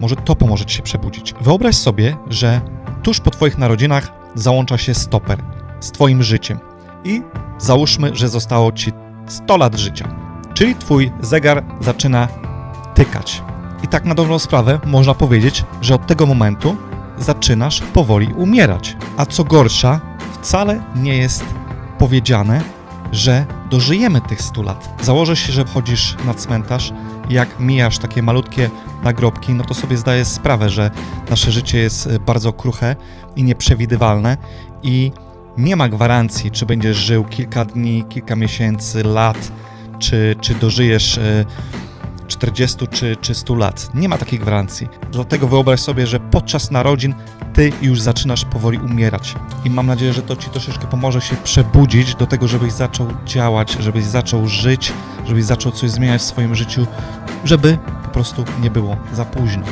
Może to pomoże ci się przebudzić. Wyobraź sobie, że tuż po twoich narodzinach załącza się stoper z twoim życiem. I załóżmy, że zostało ci 100 lat życia. Czyli twój zegar zaczyna tykać. I tak na dobrą sprawę można powiedzieć, że od tego momentu zaczynasz powoli umierać. A co gorsza, wcale nie jest powiedziane, że dożyjemy tych 100 lat. Założę się, że chodzisz na cmentarz jak mijasz takie malutkie nagrobki, no to sobie zdajesz sprawę, że nasze życie jest y, bardzo kruche i nieprzewidywalne i nie ma gwarancji, czy będziesz żył kilka dni, kilka miesięcy, lat, czy, czy dożyjesz y, 40 czy, czy 100 lat. Nie ma takiej gwarancji. Dlatego wyobraź sobie, że podczas narodzin ty już zaczynasz powoli umierać. I mam nadzieję, że to ci troszeczkę pomoże się przebudzić do tego, żebyś zaczął działać, żebyś zaczął żyć, żebyś zaczął coś zmieniać w swoim życiu, żeby po prostu nie było za późno.